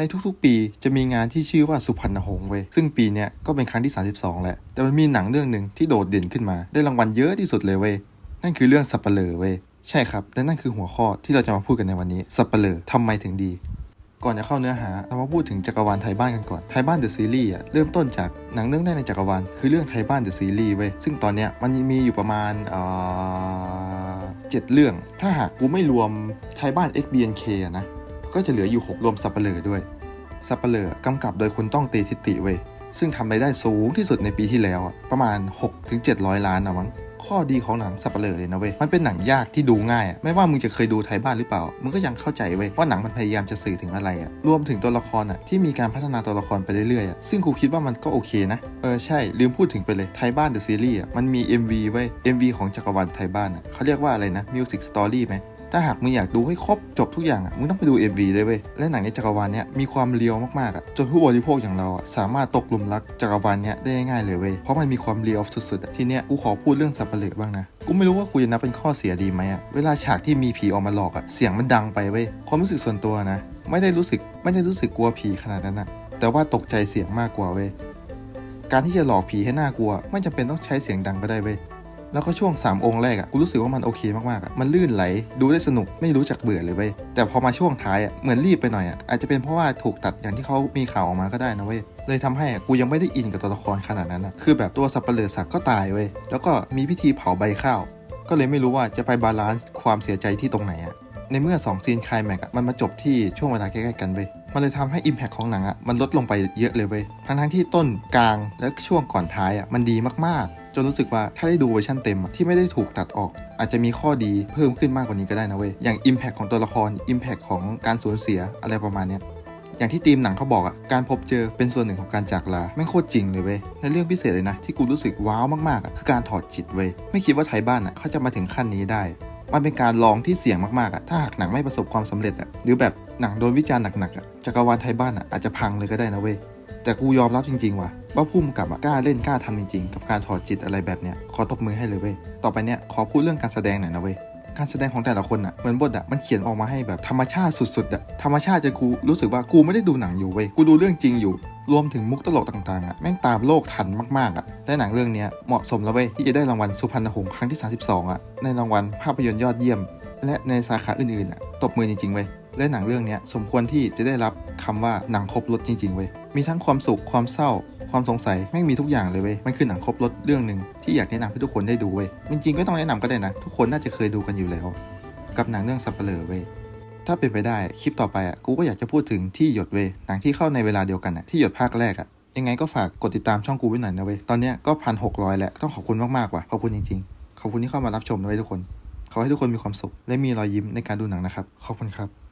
ในทุกๆ ปีจะมีงานที่ชื่อว่าสุพรรณหงส์เว้ยซึ่งปีเนี้ยก็เป็นครั้งที่ 32 แหละ แต่มันมีหนังเรื่องหนึ่งที่โดดเด่นขึ้นมา ได้รางวัลเยอะที่สุดเลยเว้ยนั่นคือเรื่องสับเปลอเว้ยใช่ครับและนั่นคือหัวข้อที่เราจะมาพูดกันในวันนี้สับเปลอทำไมถึงดี ก่อนจะเข้าเนื้อหาเรามาพูดถึงจักรวาลไทยบ้านกันก่อนไทยบ้านเดอะซีรีส์อะเริ่มต้นจากหนังเรื่องแรกในจักรวาลคือเรื่องไทยบ้านเดอะซีรีส์เว้ยซึ่งตอนเนี้ยมันมีอยู่ประมาณเอ่อเจ็ดเรื่อง ถ้าหากกูไม่รวมไทยบ้าน XBNK อะนะ ก็จะเหลืออยู่ 6 รวมสับเปลือด้วย สับเปลือกำกับโดยคุณต้องเตทิติเว้ยซึ่งทำรายได้สูงที่สุดในปีที่แล้วอะประมาณ 6-700 ล้านนะมั้งข้อดีของหนังสับเปลือเลยนะเว้ย มันเป็นหนังยากที่ดูง่ายอะไม่ว่ามึงจะเคยดูไทยบ้านหรือเปล่า มึงก็ยังเข้าใจเว้ยว่าหนังมันพยายามจะสื่อถึงอะไรอะรวมถึงตัวละครอะที่มีการพัฒนาตัวละครไปเรื่อยๆอะซึ่งกูคิดว่ามันก็โอเคนะ เออใช่ ลืมพูดถึงไปเลยไทยบ้านเดอะซีรีส์อะมันมี MV เว้ย MV ของจักรวาลไทยบ้านอะเขาเรียกว่าอะไรนะ Music Story ไหม ถ้าหากมึงอยากดูให้ครบจบทุกอย่างอะมึงต้องไปดู MV เลยเว้ยและหนังในจักรวาลเนี้ยมีความเรียวมากๆอะจนผู้บริโภคอย่างเราอะสามารถตกหลุมรักจักรวาลเนี้ยได้ง่ายเลยเว้ยเพราะมันมีความเรียวสุดๆทีเนี้ยกูขอพูดเรื่องสับเปลือบ้างนะกูไม่รู้ว่ากูจะนับเป็นข้อเสียดีไหมอะเวลาฉากที่มีผีออกมาหลอกอะเสียงมันดังไปเว้ยความรู้สึกส่วนตัวนะ ไม่ได้รู้สึกไม่ได้รู้สึกกลัวผีขนาดนั้นอะแต่ว่าตกใจเสียงมากกว่าเว้ยการที่จะหลอกผีให้น่ากลัวไม่จำเป็นต้องใช้เสียงดังก็ได้เว้ย แล้วก็ช่วง 3 องค์แรกอะกูรู้สึกว่ามันโอเคมากๆอะมันลื่นไหล ดูได้สนุกไม่รู้จักเบื่อเลยเว้ยแต่พอมาช่วงท้ายอะเหมือนรีบไปหน่อยอะอาจจะเป็นเพราะว่าถูกตัดอย่างที่เขามีข่าวออกมาก็ได้นะเว้ยเลยทำให้อะกูยังไม่ได้อินกับตัวละครขนาดนั้นอะคือแบบตัวสับเปลือสักก็ตายเว้ยแล้วก็มีพิธีเผาใบข้าว ก็เลยไม่รู้ว่าจะไปบาลานซ์ความเสียใจที่ตรงไหนอะในเมื่อ2ซีนคลายแม็กมันมาจบที่ช่วงเวลาใกล้ๆกันเว้ย มันเลยทำให้ Impact ของหนังอะมันลดลงไปเยอะเลยเว้ยทั้งๆที่ต้นกลางและช่วงก่อนท้ายอะมันดีมากๆ จนรู้สึกว่าถ้าได้ดูเวอร์ชันเต็มที่ไม่ได้ถูกตัดออก อาจจะมีข้อดีเพิ่มขึ้นมากกว่านี้ก็ได้นะเว้ยอย่าง Impact ของตัวละคร Impact ของการสูญเสียอะไรประมาณเนี้ยอย่างที่ทีมหนังเขาบอกอะการพบเจอเป็นส่วนหนึ่งของการจากลาแม่โคตรจริงเลยเว้ยในเรื่องพิเศษเลยนะ ที่กูรู้สึกว้าวมากๆอะคือการถอดจิตเว้ยไม่คิดว่าไทยบ้านอะเขาจะมาถึงขั้นนี้ได้ มันเป็นการลองที่เสี่ยงมากๆอะถ้าหากหนังไม่ประสบความสำเร็จอะหรือแบบ หนังโดนวิจารณ์หนักๆอะจักรวาลไทยบ้านอะอาจจะพังเลยก็ได้นะเว้ยแต่กูยอมรับจริงๆว่ะว่าพุ่มกับอะกล้าเล่นกล้าทำจริงๆ กับการถอดจิตอะไรแบบเนี้ยขอตบมือให้เลยเว้ยต่อไปเนี้ยขอพูดเรื่องการแสดงหน่อยนะเว้ยการแสดงของแต่ละคนอะเหมือนบทอะมันเขียนออกมาให้แบบธรรมชาติสุดๆอะธรรมชาติจนกูรู้สึกว่ากูไม่ได้ดูหนังอยู่เว้ยกูดูเรื่องจริงอยู่ รวมถึงมุกตลกต่างๆอะแม่งตามโลกทันมากๆอะและหนังเรื่องเนี้ยเหมาะสมแล้วเว้ยที่จะได้รางวัลสุพรรณหงส์ครั้งที่ 32อะในรางวัลภาพยนตร์ยอดเยี่ยม และในสาขาอื่นๆอะตบมือจริงๆเว้ย และหนังเรื่องนี้สมควรที่จะได้รับคำว่าหนังครบรถจริงๆเว้ยมีทั้งความสุขความเศร้า ความสงสัยแม่งมีทุกอย่างเลยเว้ยมันคือหนังครบรถเรื่องหนึ่งที่อยากแนะนำให้ทุกคนได้ดูเว้ยจริงๆก็ต้องแนะนำก็ได้นะ ทุกคนน่าจะเคยดูกันอยู่แล้ว กับหนังเรื่องสับเปลือเว้ยถ้าเป็นไปได้คลิปต่อไปอะกูก็อยากจะพูดถึงที่หยดเว้ยหนังที่เข้าในเวลาเดียวกันอะที่หยดภาคแรกอะยังไงก็ฝากกดติดตามช่องกูไว้หน่อยนะเว้ยตอนนี้ก็พันหกร้อยแล้วต้องขอบคุณมากๆว่ะขอบคุณจริงๆขอบคุณที่เข้ามารับชมนะเว้ยทุกคนขอให้ทุกคนมีความสุขและมีรอยยิ้มในการดูหนังนะครับ ขอบคุณครับ